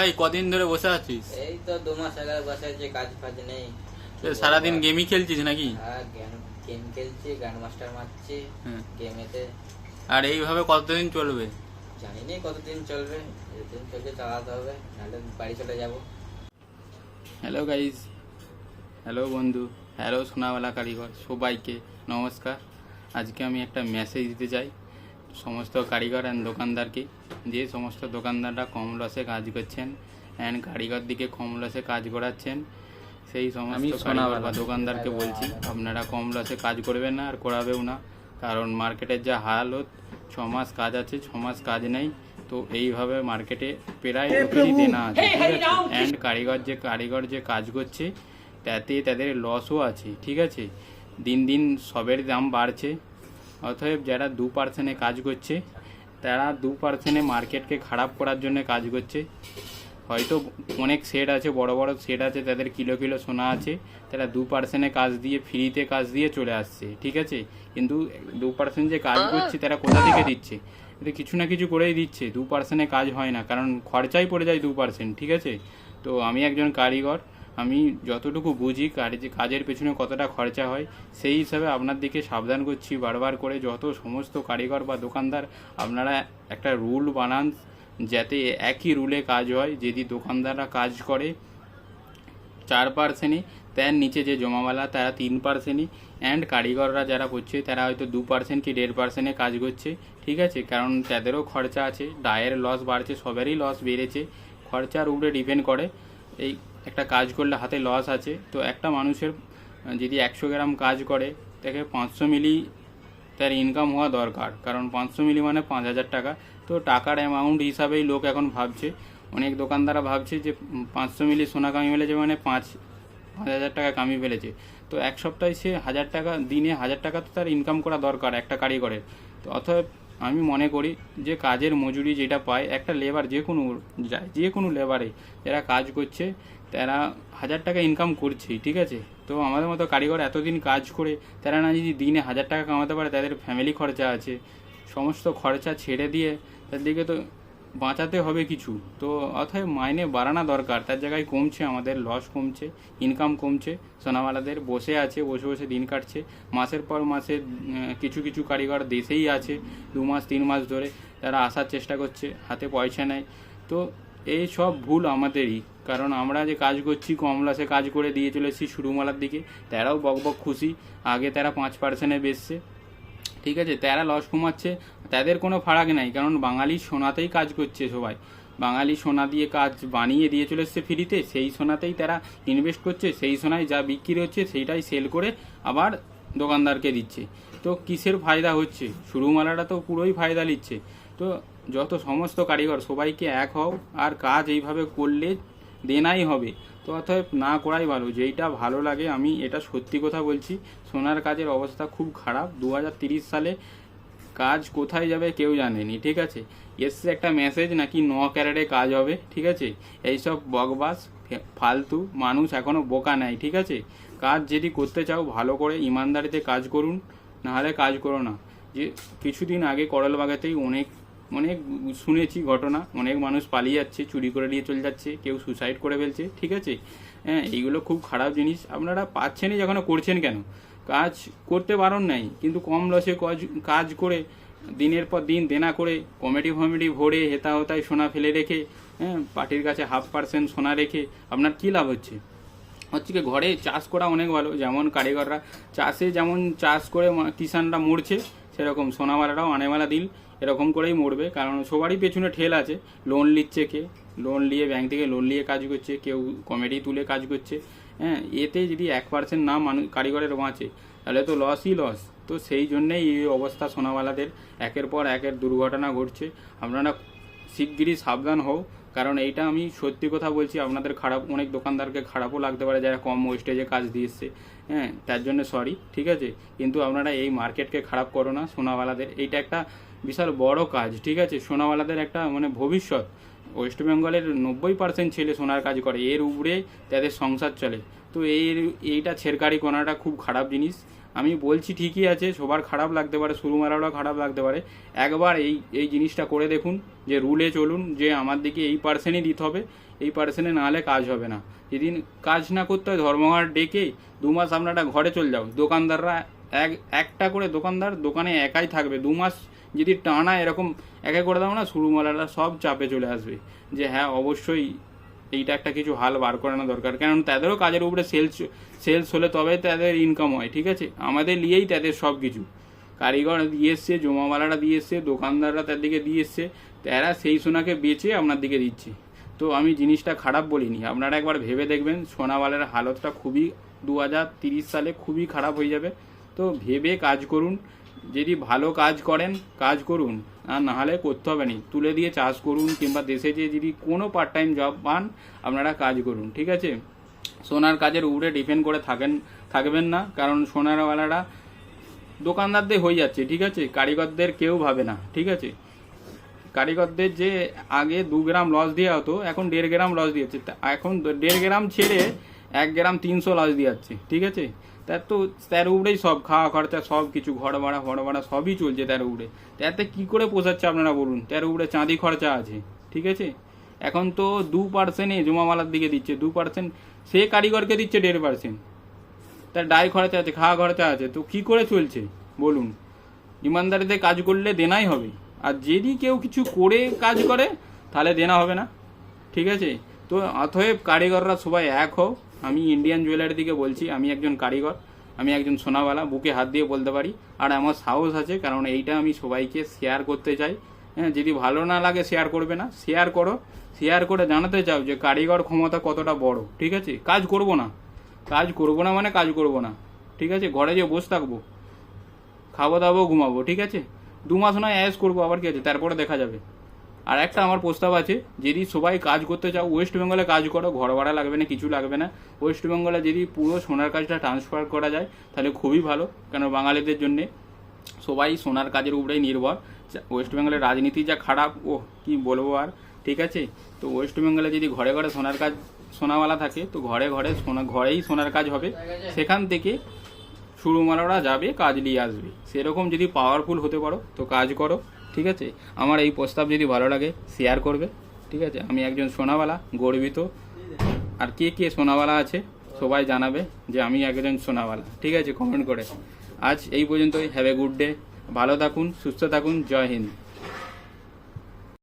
ভাই কদিন ধরে বসে আছিস? এই তো দু মাস আগে বসে আছি কাজ ফাজ নেই। সারাদিন গেমই খেলছিস নাকি? হ্যাঁ গেম গেম খেলছি গ্র্যান্ড মাস্টার মারছি হ্যাঁ। গেমেতে। আর এইভাবে কতদিন চলবে? জানি নি কতদিন চলবে যেদিন চলছে চালাতে হবে নাহলে বাড়ি চলে যাব। হ্যালো গাইজ হ্যালো বন্ধু হ্যালো সোনাওয়ালা কারিগর সবাইকে নমস্কার। আজকে আমি একটা মেসেজ দিতে চাই সমস্ত কারিগর অ্যান্ড দোকানদারকে। যে সমস্ত দোকানদাররা কম লসে কাজ করছেন অ্যান্ড কারিগর দিকে কম লসে কাজ করাচ্ছেন। সেই সমস্ত কারিগর বা দোকানদারকে বলছি আপনারা কম লসে কাজ করবেন না আর করাবেও না। কারণ মার্কেটের যা হালত ছ মাস কাজ আছে ছ মাস কাজ নেই। তো এইভাবে মার্কেটে প্রায় লোকেরই দেনা আছে ঠিক আছে? অ্যান্ড কারিগর যে কারিগর যে কাজ করছে তাতে তাদের লসও আছে ঠিক আছে? দিন দিন সবের দাম বাড়ছে। অতএব যারা দু পার্সেন্টে কাজ করছে তারা দু পার্সেন্টে মার্কেটকে খারাপ করার জন্য কাজ করছে। হয়তো অনেক সেট আছে, বড় বড় সেট আছে, তাদের কিলো কিলো সোনা আছে, তারা দু পার্সেন্টে কাজ দিয়ে ফ্রিতে কাজ দিয়ে চলে আসছে, ঠিক আছে? কিন্তু দু পার্সেন্ট যে কাজ করছে, তারা কোথা থেকে দিচ্ছে? এটা কিছু না কিছু করেই দিচ্ছে, দু পার্সেন্টে কাজ হয় না, কারণ খরচাই পড়ে যায় দু পার্সেন্ট ঠিক আছে? তো আমি একজন কারিগর আমি যতটুকু বুঝি কাজ, কাজের পেছনে কতটা খরচা হয়, সেই হিসাবে আপনার দিকে সাবধান করছি। বারবার করে যত সমস্ত কারিগর বা দোকানদার আপনারা একটা রুল বানান, যাতে একই রুলে কাজ হয়। যদি দোকানদাররা কাজ করে চার পার্সেন্টই তার নিচে যে জমাওয়ালা তারা তিন পার্সেন্টই অ্যান্ড কারিগররা যারা করছে, তারা হয়তো দু পার্সেন্ট কি দেড় পার্সেন্টে কাজ করছে, ঠিক আছে? কারণ তাদেরও খরচা আছে ডায়ের লস বাড়ছে, সবেরই লস বেড়েছে। খরচার উপরে ডিপেন্ড করে। এই একটা কাজ করলে হাতে লস আছে। তো একটা মানুষের যদি একশো গ্রাম কাজ করে, তাকে পাঁচশো মিলি তার ইনকাম হওয়া দরকার। কারণ পাঁচশো মিলি মানে পাঁচ হাজার টাকা। তো টাকার অ্যামাউন্ট হিসাবেই লোক এখন ভাবছে। অনেক দোকানদাররা ভাবছে যে পাঁচশো মিলি সোনা কামি ফেলেছে মানে পাঁচ পাঁচ হাজার টাকা কামি ফেলেছে। তো এক সপ্তাহে সে হাজার টাকা, দিনে হাজার টাকা তো তার ইনকাম করা দরকার একটা কারিগরের। তো অতএব আমি মনে করি যে কাজের মজুরি যেটা পায়, একটা লেবার যে কোনো যায়, যে কোনো লেবারে যারা কাজ করছে। তারা হাজার টাকা ইনকাম করছেই, ঠিক আছে? তো আমাদের মতো কারিগর এতদিন কাজ করে, তারা না যদি দিনে হাজার টাকা কামাতে পারে, তাদের ফ্যামিলি খরচা আছে। সমস্ত খরচা ছেড়ে দিয়ে তাদেরকে তো বাঁচাতে হবে কিছু। তো অথবা মাইনে বাড়ানো দরকার। তার জায়গায় কমছে, আমাদের লস কমছে ইনকাম কমছে। সোনাওয়ালাদের বসে আছে, বসে বসে দিন কাটছে। মাসের পর মাসে কিছু কিছু কারিগর দেশেই আছে। দু মাস, তিন মাস ধরে তারা আসার চেষ্টা করছে, হাতে পয়সা নেয় তো এই সব ভুল আমাদেরই। কারণ আমরা যে কাজ করছি কম লসে কাজ করে দিয়ে চলেছি শুরুমালার দিকে। তারাও বক বক খুশি। আগে তারা পাঁচ পার্সেন্টে বেচছে। ঠিক আছে? তারা লস কমাচ্ছে তাদের কোনো ফারাক নাই। কারণ বাঙালি সোনাতেই কাজ করছে সবাই। বাঙালি সোনা দিয়ে কাজ বানিয়ে দিয়ে চলে এসছে ফ্রিতে। সেই সোনাতেই তারা ইনভেস্ট করছে। সেই সোনায় যা বিক্রি হচ্ছে, সেইটাই সেল করে আবার দোকানদারকে দিচ্ছে। তো কিসের ফায়দা হচ্ছে? শুরুমালাটা তো পুরোই ফায়দা নিচ্ছে। তো যত সমস্ত কারিগর, সবাইকে এক হও। আর কাজ এইভাবে করলে দেনাই হবে। তো অতএব না করাই ভালো। যেইটা ভালো লাগে, আমি এটা সত্যি কথা বলছি, সোনার কাজের অবস্থা খুব খারাপ। দু সালে কাজ কোথায় যাবে কেউ জানেনি, ঠিক আছে? এসছে একটা মেসেজ নাকি ন ক্যারেটে কাজ হবে, ঠিক আছে? এইসব বকবাস ফালতু, মানুষ এখনও বোকা নেয় ঠিক আছে? কাজ যদি করতে চাও, ভালো করে ইমানদারিতে কাজ করুন, নাহলে কাজ করো না। যে, কিছুদিন আগে করলবাগাতেই অনেক অনেক শুনেছি ঘটনা, অনেক মানুষ পালিয়ে যাচ্ছে, চুরি করে নিয়ে চলে যাচ্ছে, কেউ সুসাইড করে ফেলছে, ঠিক আছে? হ্যাঁ এইগুলো খুব খারাপ জিনিস। আপনারা পাচ্ছেনই যখন করছেন কেন? কাজ করতে পারেন নাই, কিন্তু কম লসে কাজ কাজ করে, দিনের পর দিন দেনা করে, কমেডি ফমেডি ভরে হেতা হতায় সোনা ফেলে রেখে হ্যাঁ পার্টির কাছে হাফ পার্সেন্ট সোনা রেখে, আপনার কী লাভ হচ্ছে? হচ্ছে কি ঘরে চাষ করা অনেক ভালো, যেমন কারিগররা, চাষে যেমন চাষ করে কিষানরা মরছে, সেরকম সোনাওয়ালারাও আনেওয়ালা দিল। এরকম করেই মরবে। কারণ সবারই পেছনে ঠেল আছে। লোন নিচ্ছে কে? লোন নিয়ে ব্যাংক থেকে লোন নিয়ে কাজ করছে। কেউ কমেডি তুলে কাজ করছে। হ্যাঁ এতে যদি এক পার্সেন্ট না মানুষ কারিগরের বাঁচে, তাহলে তো লসই লস তো সেই জন্যেই এই অবস্থা সোনাওয়ালাদের। একের পর একের দুর্ঘটনা ঘটছে। আপনারা শিগগিরই সাবধান হও। কারণ এইটা আমি সত্যি কথা বলছি, আপনাদের খারাপ, অনেক দোকানদারকে খারাপও লাগতে পারে যারা কম ওয়েস্টেজে কাজ দিয়েছে হ্যাঁ তার জন্য সরি ঠিক আছে? কিন্তু আপনারা এই মার্কেটকে খারাপ করো না, সোনাওয়ালাদের। এইটা একটা বিশাল বড় কাজ, ঠিক আছে? সোনাওয়ালাদের একটা মানে ভবিষ্যৎ। ওয়েস্ট বেঙ্গলের নব্বই পার্সেন্ট ছেলে সোনার কাজ করে, এর উপরে তাদের সংসার চলে। তো এই এইটা ছেড়কারি করাটা খুব খারাপ জিনিস। আমি বলছি ঠিকই আছে, সবার খারাপ লাগতে পারে শুরু মারারও খারাপ লাগতে পারে। একবার এই এই জিনিসটা করে দেখুন, যে রুলে চলুন, যে আমার দিকে এই পার্সেন্টই দিতে হবে, এই পার্সেন্টে না হলে কাজ হবে না। যেদিন কাজ না করতে হয়, ধর্মঘট ডেকে দু মাস আপনারা ঘরে চলে যাও। দোকানদাররা এক, একটা করে দোকানদার দোকানে একাই থাকবে, দু মাস যদি টানা এরকম একা করে দাও না শুরুমালারা সব চাপে চলে আসবে। যে হ্যাঁ অবশ্যই এইটা একটা কিছু হাল বার করানো দরকার। কারণ তাদেরও কাজের উপরে সেলস সেলস হলে তবে তাদের ইনকাম হয়, ঠিক আছে? আমাদের নিয়েই তাদের সব কিছু। কারিগর দিয়ে এসছে জমাওয়ালারা দিয়ে এসছে, দোকানদাররা তার দিকে দিয়ে এসছে, তারা সেই সোনাকে বেচে আপনার দিকে দিচ্ছে। তো আমি জিনিসটা খারাপ বলিনি। আপনারা একবার ভেবে দেখবেন সোনাওয়ালার হালতটা খুবই দু সালে খুবই খারাপ হয়ে যাবে। তো ভেবে কাজ করুন যদি ভালো কাজ করেন, কাজ করুন। আর নাহলে করতে হবে না। তুলে দিয়ে চাষ করুন কিংবা দেশে যে যদি কোনো পার্ট টাইম জব পান, আপনারা কাজ করুন, ঠিক আছে? সোনার কাজের উপরে ডিপেন্ড করে থাকেন, থাকবেন না। কারণ সোনারওয়ালারা দোকানদারদের হয়ে যাচ্ছে, ঠিক আছে? কারিগরদের কেউ ভাবে না, ঠিক আছে? কারিগরদের যে আগে দু গ্রাম লস দেওয়া হতো, এখন দেড় গ্রাম লস দিয়েছে। এখন দেড় গ্রাম ছেড়ে এক গ্রাম তিনশো লস দিয়ে যাচ্ছে, ঠিক আছে? তার তো তার উপরেই সব খাওয়া খরচা, সব কিছু ঘর ভাড়া ঘর ভাড়া সবই চলছে তার উপরে তাতে কি করে পোষাচ্ছে আপনারা বলুন? তার উপরে চাঁদি খরচা আছে, ঠিক আছে? এখন তো দু পার্সেন্টে জমামালার দিকে দিচ্ছে, দু পার্সেন্ট সে কারিগরকে দিচ্ছে দেড় পার্সেন্ট তার ডাই খরচা আছে, খাওয়া খরচা আছে, তো কি করে চলছে? বলুন। ইমানদারিতে কাজ করলে দেনাই হবে। আর যদি কেউ কিছু করে কাজ করে, তাহলে দেনা হবে না, ঠিক আছে? তো অতএব কারিগররা সবাই এক হও আমি ইন্ডিয়ান জুয়েলারি থেকে বলছি, আমি একজন কারিগর, আমি একজন সোনাওয়ালা, বুকে হাত দিয়ে বলতে পারি। আর আমার সাহস আছে, কারণ এইটা আমি সবাইকে শেয়ার করতে চাই। হ্যাঁ যদি ভালো না লাগে শেয়ার করবে না শেয়ার করো। শেয়ার করে জানাতে চাও যে কারিগর ক্ষমতা কতটা বড়, ঠিক আছে? কাজ করব না। কাজ করব না মানে কাজ করব না, ঠিক আছে? ঘরে যে বসে থাকব। খাব দাবো ঘুমাবো, ঠিক আছে? দু মাস নয় অ্যাস করব, আবার কি আছে? তারপরে দেখা যাবে। আর একটা আমার প্রস্তাব আছে, যদি সবাই কাজ করতে চাও ওয়েস্ট বেঙ্গলে কাজ করো, ঘর ভাড়া লাগবে না, কিছু লাগবে না। ওয়েস্ট বেঙ্গলে যদি পুরো সোনার কাজটা ট্রান্সফার করা যায়, তাহলে খুবই ভালো, কেন বাঙালিদের জন্যে। সবাই সোনার কাজের উপরেই নির্ভর। ওয়েস্ট বেঙ্গলের রাজনীতি যা খারাপ ও কি বলব আর, ঠিক আছে? তো ওয়েস্ট বেঙ্গলে যদি ঘরে ঘরে সোনার কাজ, সোনাওয়ালা থাকে, তো ঘরে ঘরে সোনা, ঘরেই সোনার কাজ হবে। সেখান থেকে শুরু মারারা যাবে, কাজ নিয়ে আসবে। সেরকম যদি পাওয়ারফুল হতে পারো, তো কাজ করো। ঠিক আছে? আমার এই প্রস্তাব যদি ভালো লাগে শেয়ার করবে, ঠিক আছে? আমি একজন সোনাওয়ালা, গর্বিত। আর কে কে সোনাওয়ালা আছে, সবাই জানাবে যে আমি একজন সোনাওয়ালা, ঠিক আছে? কমেন্ট করে। আজ এই পর্যন্তই। হ্যাভ এ গুড ডে ভালো থাকুন, সুস্থ থাকুন। জয় হিন্দ।